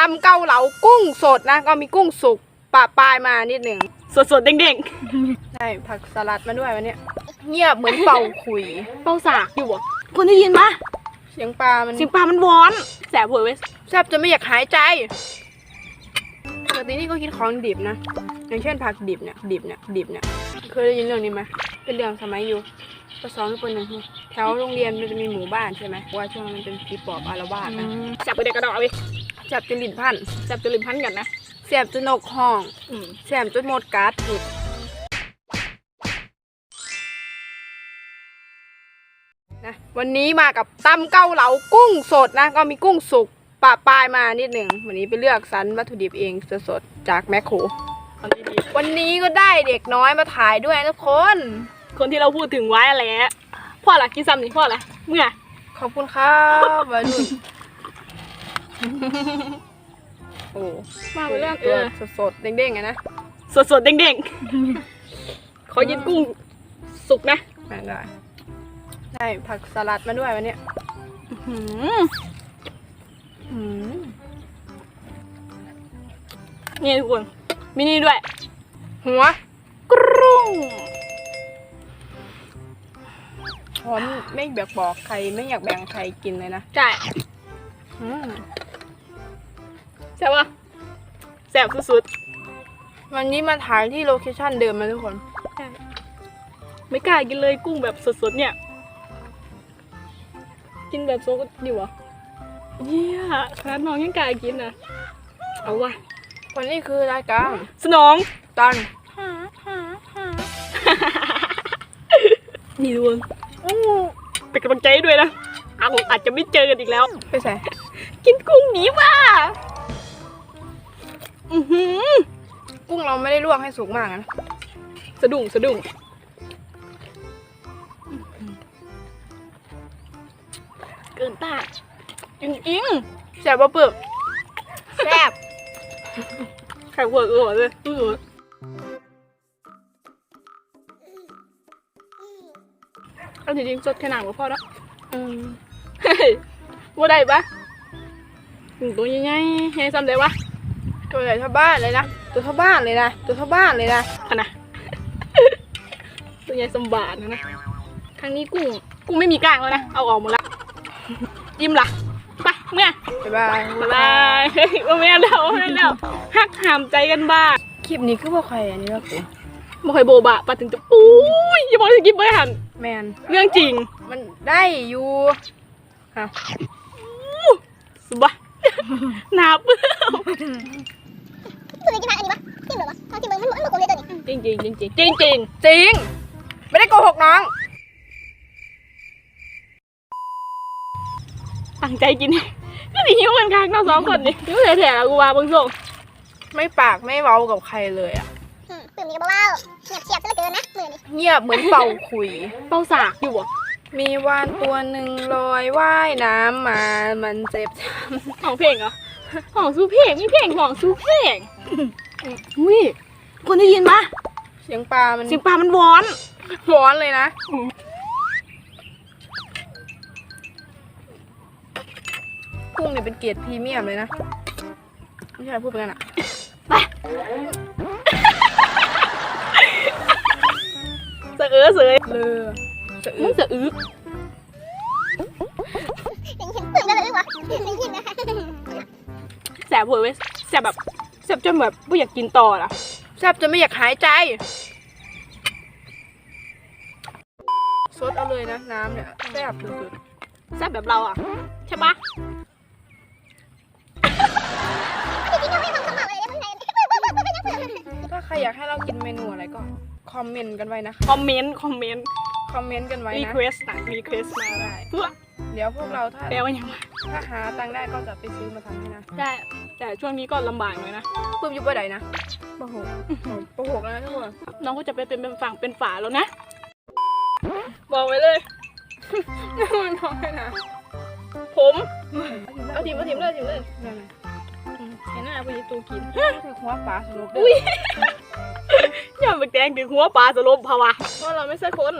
ตำเกาเหลากุ้งสดนะ ก็มีกุ้งสุกปะปลายมานิดหนึ่งสดสดๆเด้งใช่ผักสลัดมาด้วยวันเนี้ยเงียบเหมือนเป่าขุยๆเป้าสากอยู่บ่คุณได้ยินปะเสียงปลามันเสียงปลามันวอน แสบหัวเว้ยแทบจะไม่อยากหายใจปกตินี่ก็คิดของดิบนะ อย่างเช่นผักดิบเนี่ยดิบเนี่ยดิบเนี่ยเคยได้ยินเรื่องนี้ไหมเป็นเรื่องสมัยอยู่ปสองหรือปหนึ่งแถวโรงเรียนมันจะมีหมู่บ้านใช่ไหมว่าช่วงนั้นมันเป็นผีปอบอารวาสนะแสบไปเด็กกระดอกเอาไป จับจนลิ้นพันแสบจะลืมพันกันนะเสียบจนนกห้องอืมแซมจนหมดการ์ดหลุดนะวันนี้มากับตำเกาเหลากุ้งสดนะ ก็มีกุ้งสุกปะปลายมานิดหนึ่งวันนี้ไปเลือกสรรวัตถุดิบเองสดๆจากแมคโครเอาดีวันนี้ก็ได้เด็กน้อยมาถ่ายด้วยนะทุกคนๆคนที่เราพูดถึงไว้อะไรแหละพ่ออะไรกินซ้ำนี่พ่ออะไรเมื่อขอบคุณครับวัยรุ่น โอ้มาไปเรื่องเอตัวอสดๆเด้งๆไงนะสดสดๆเด้งๆ ขอกินกุ้งสุกนะไม่ได้ได้ผักสลัดมาด้วยวันเนี้ยหืมอืมนี่ทุกคนมินี่ด้วย หัวกรุ้งหอมไม่แบบบอกใครไม่อยากแบ่งใครกินเลยนะ ใช่อืม ซ่บสุดวันนี้มาถ่ายที่โลเคชั่นเดิมนะทุกคนๆไม่กล้ากินเลยกุ้งแบบสดๆเนี่ย กินแบบโซก็ดีวะเยี่ยขนาดน้องยังกล้ากินนะเอาวะวันนี้คือรายการสนองตันนี่ทุกคนอู้เป็นกำลังใจให้ด้วยนะอาอาจจะไม่เจอกันอีกแล้ว ไปใส่กินกุ้งหนีว่ะ อือหือกุ้งเราไม่ได้ลวกให้สุกมากนะ สะดุ้งสะดุ้งเกินต้านจริงแซ่บปะเปึกแซ่บๆใครเวิร์กเออเลยเออเอาจริงๆสดแค่หนังก็พอแล้วอืมเฮ้ยว่าได้ปะหนึ่งตัวใหญ่ๆให้ซ้ำได้ปะ ตัวใหญ่เท่าบ้านเลยนะ ตัวเท่าบ้านเลยนะ ตัวเท่าบ้านเลยนะขนาดตัวใหญ่สมบาทนะนะครั้งนี้กุ้ง กุ้งไม่มีกล้างแล้วนะ เอาออกหมดละยิ้มละไปเมื่อบ๊ายบายบ๊ายบายเฮ้ยว่าไม่เอาแล้วไม่เอาแล้วหักหามใจกันบ้างคลิปนี้คือว่าใครอันนี้วะกูบ่เคยโบบะปะถึงจะปุ้ยอย่าบอกจะกินเบอร์หันแมนเรื่องจริง มันได้อยู่ฮะสุบะหนาเปื้อคุณจะกิ นทางอันนี้ปะกินเหรอวะเอากินเบอร์มันมันบอกกูเลยตัวนี้จริงจริงจริงจริงจริงจริงจริงไม่ได้โกหกน้อง ตั้งใจกินก็ดีหิวกันกลางเราสองคนนี่หิวแถๆกูว่าเบางส่งไม่ปากไม่เว้ากับใครเลยอะอืมตื่นมีกับบ้าเงียบเฉียบซะเหลือเกินนะมือนี้เงียบเหมือนเป่าขุย เป้าสากอยู่บ่มีวานตัวหนึ่งลอยว่ายน้ำมา มันเจ็บช้ห้องเพลงเหรอห้องสู้เพลงมีเพลงห้องสู้เพลง อุ้ยคุณได้ยินปะำเสียงปลา มันเสียงปลามันวอนร้อนเลยนะ กุ้งเนี่ยเป็นเกียรติพรีเมียมเลยนะ ไม่ใช่พูดเป็นกันอะไปสะเออเสยเลอสะอึมึงกสะอึกได้ยินตื่นกันเลยวะได้ยินนะแสบหัวเว้ยแสบแบบ แสบจนแบบไม่อยากกินต่อละแทบจะไม่อยากหายใจซดเอาเลยนะน้ำเนี่ยแซ่บสุดแสบแบบเราอะ ใช่ปะจริงๆเราไม่ทำสมัครเลยนะมึงไงๆถ้าใครอยากให้เรากินเมนูอะไรก็คอมเมนต์กันไว้นะคะคอมเมนต์คอมเมนต์คอมเมนต์กันไว้รีนะเควสต์นะรีเควสต์มาได้เพื่อเดี๋ยวพวกเราถ้าแปลว่ายังไงถ้าหาตังค์ได้ก็จะไปซื้อมาทำให้นะได้แต่ช่วงนี้ก็ลำบากหน่อยนะปื้มอยู่บ่ใดนะปะหกปะหกแล้วนะทุกคนน้องก็จะไปเป็นเป็นฝั่งเป็นฝาแล้วนะ บอกไว้เลยมันน้อยนะผมเอาทีมเอาทีมเลยทีมเลยอืมเห็นหน้าพอดีตูกินคือหัวปลาสรุปอุ้ยอย่าไปแกล้งถึงหัวปลาสลบภาวะเพราะเราไม่ใช่คน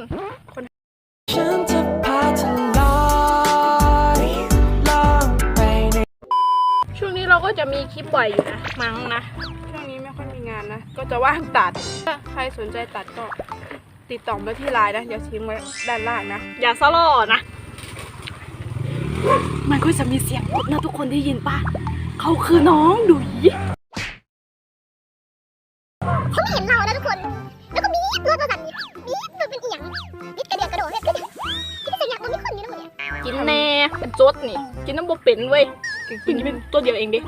จะมีคลิปบ่อยอยู่นะ มั้งนะช่วงนี้ไม่ค่อยมีงานนะ ก็จะว่างตัด ถ้าใครสนใจตัดก็ติดต่อมาที่ไลน์นะ เดี๋ยวทิ้งไว้ด้านล่างนะ อย่าสลอนะ มันก็จะมีเสียงพูดนะทุกคนได้ยินปะเขาคือน้องดุยเขาไม่เห็นเรานะทุกคน แล้วก็บีบรถมาสั่นบีบมันเป็นเอียงบีบกระเดียดกระโดดเนี่ยกระเดียดที่เป็นอย่างมันไม่คนอยู่นะหมดเนี่ยกินแน่เป็นจดนี่ กินน้ำบกเป็นเว้ย กินนี่เป็นตัวเดียวเองดิ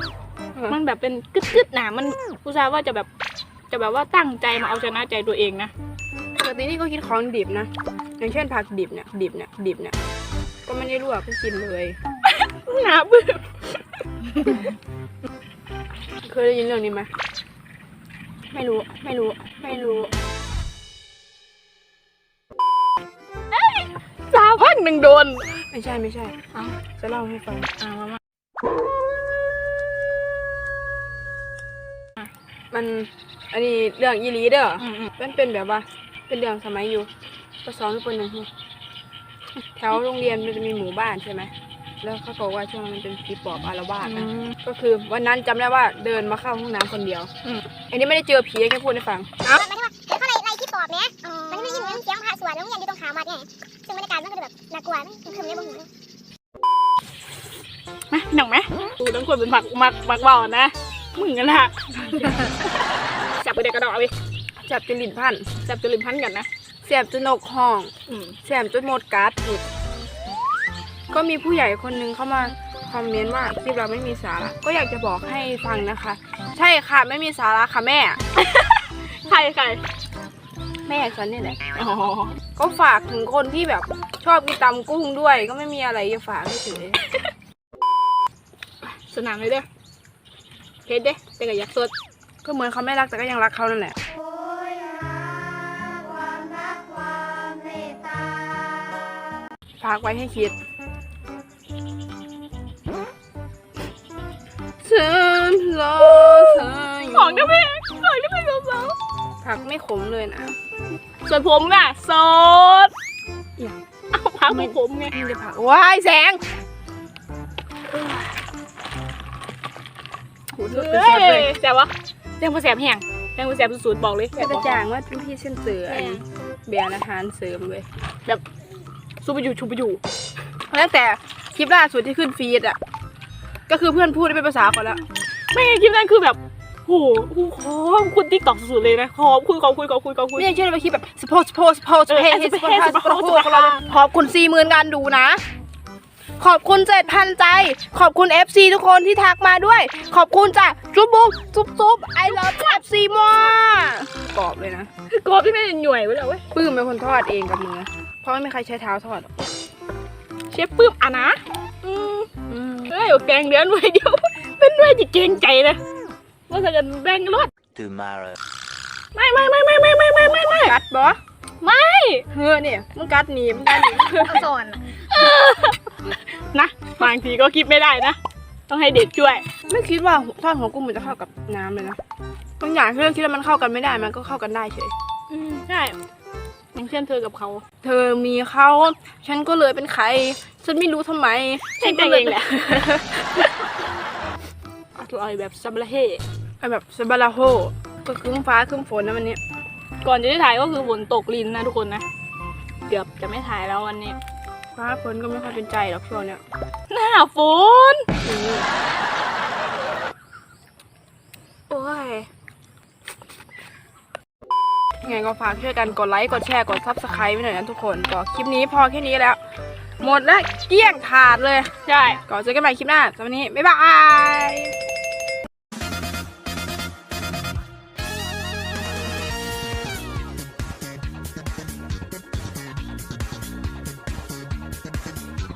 มันแบบเป็นกึดกึดๆหนามันผู้ชายว่าจะแบบจะแบบว่าตั้งใจมาเอาชนะใจตัวเองนะปกตินี่ก็คิดของดิบนะอย่างเช่นผักดิบเนี่ยดิบเนี่ยดิบเนี่ยก็ไม่ได้ลวกก็กินเลยหนาเบื่อเคยได้ยินเรื่องนี้ไหมไม่รู้ไม่รู้ไม่รู้สาวพักหนึ่งโดน ไม่ใช่ไม่ใช่เอ้าจะเล่าให้ฟังอ่ามา มามันอันนี้เรื่องอีหลีเด้ออืมอืม มันเป็นแบบว่า เป็นเรื่องสมัยอยู่ปสองหรือปหนึ่งนี่แถวโรงเรียนมันจะมีหมู่บ้านใช่ไหมแล้วเขาบอกว่าช่วงนั้นมันเป็นผีปอบอารวาสนะก็คือวันนั้นจำได้ว่าเดินมาเข้าห้องน้ำคนเดียวอืม อันนี้ไม่ได้เจอผีแค่พูดให้ฟัง มันไม่ได้ว่าเขาไล่ไล่ที่ปอบเนี่ยมันไม่ได้ยินเสียงพระสวดแล้วโรงเรียนอยู่ตรงขามวัดไงซึ่งบรรยากาศมันก็เลยแบบน่ากลัวมันคือไม่ได้บ่หูมาหนังไหมดูทั้งคนเป็นหมักหมักหมักเบานะ มึงกันละจับไปเด็กกระดอกไปจับจนลิ้นพันจับจนลืมพันกันนะเสียบจนนกห้องอืมแสบจนหมดการ์ดหลุดก็มีผู้ใหญ่คนหนึงเข้ามาคอมเมนต์ว่าคลิปเราไม่มีสาระก็อยากจะบอกให้ฟังนะคะ ใช่ค่ะไม่มีสาระค่ะแม่ ใครใครแม่ฉันนี่แหละ อ๋อก็ฝากถึงคนที่แบบชอบกินตำกุ้งด้วย ก็ไม่มีอะไรจะฝากให้เฉยสนามเลยเด้อ เฮ็ดเด้แต่ก็อยากสด ก็เหมือนเขาไม่รักแต่ก็ยังรักเขานั่นแหละฝากไว้ให้คิดฉันรอเธออยู่ของได้ไหมของได้ไหมสาวผักไม่ขมเลยนะๆส่วนผมน่ะสดเอาพักของผมไงไม่ได้ผักว้ายแสง เฮ้ยแต่ว่าแดงผู้แสบแห้งแดงผู้แสบสุดๆบอกเลยเป็นกระจ่างว่าเป็นพี่เส้นเสืออันเบียร์อาหารเสริมเลยซูไปอยู่ชูไปอยู่ตั้งแต่คลิปล่าสุดที่ขึ้นฟีดอะก็คือเพื่อนพูดได้เป็นภาษาก่อนแล้วไม่งั้นคลิปนั้นคือแบบโหกูขอบคุณติ๊กต็อกสุดๆเลยนะขอบคุณขอบคุณขอบคุณขอบคุณไม่อย่างเช่นไปคลิปแบบสปอร์ตสปอร์ตสปอร์ตเออเฮ้ยเออสปอร์ตสสปปออร์ร์ตตสปอร์ตของเราขอบคุณสี่หมื่นการดูนะ ขอบคุณเจ็ดพันใจ ขอบคุณ FC ทุกคนที่ทักมาด้วย ขอบคุณจ้ะจุ๊บบุ๊บจุ๊บจุ๊บไอเลิฟเอฟซีมากรอบเลยนะกรอบที่ไม่ได้หน่วยไว้แล้วเว้ยปื้มเป็นคนทอดเองกับมือเพราะไม่มีใครใช้เท้าทอดเชฟปื้มอะนะอืมอืมเฮ้ยแกงเดือนหน่วยเดียวเป็นหน่วยที่เก่งใจนะว่าจะกันแบ่งรถ tomorrow. ไม่ไม่ไม่ไม่ไม่ไม่ไม่ไม่ไม่กัดบอไม่เฮ้อเนี่ยมึงกัดหนีมึงกัดหนีสอน นะบางทีก็คิดไม่ได้นะ ต้องให้เด็กช่วย ไม่คิดว่าทอดหัวกุ้งมันจะเข้ากับน้ำเลยนะบางอย่างที่เราคิดว่ามันเข้ากันไม่ได้มันก็เข้ากันได้เฉยอืมใช่อย่างเช่นเธอกับเขา เธอมีเขาฉันก็เลยเป็นใคร ฉันไม่รู้ทำไมใช่ใจเองแหละอร่อยแบบซับละเฮไอแบบสบาราโฮก็ครึ้มฟ้าครึ้มฝนนะวันนี้ ก่อนจะได้ถ่ายก็คือฝนตกลินนะทุกคนนะ เกือบจะไม่ถ่ายแล้ววันนี้ ฟ้าฝนก็ไม่ค่อยเป็นใจหรอกช่วงเนี้ยหน้าฝนอืมโอ้ยยังไงก็ฝากช่วยกันกดไลค์ กดแชร์ กดซับสไครต์ไว้หน่อยนะทุกคนก็คลิปนี้พอแค่นี้แล้ว หมดแล้วเกลี้ยงถาดเลย ใช่ก่อนเจอกันใหม่คลิปหน้าสำหรับวันนี้ บ๊ายบาย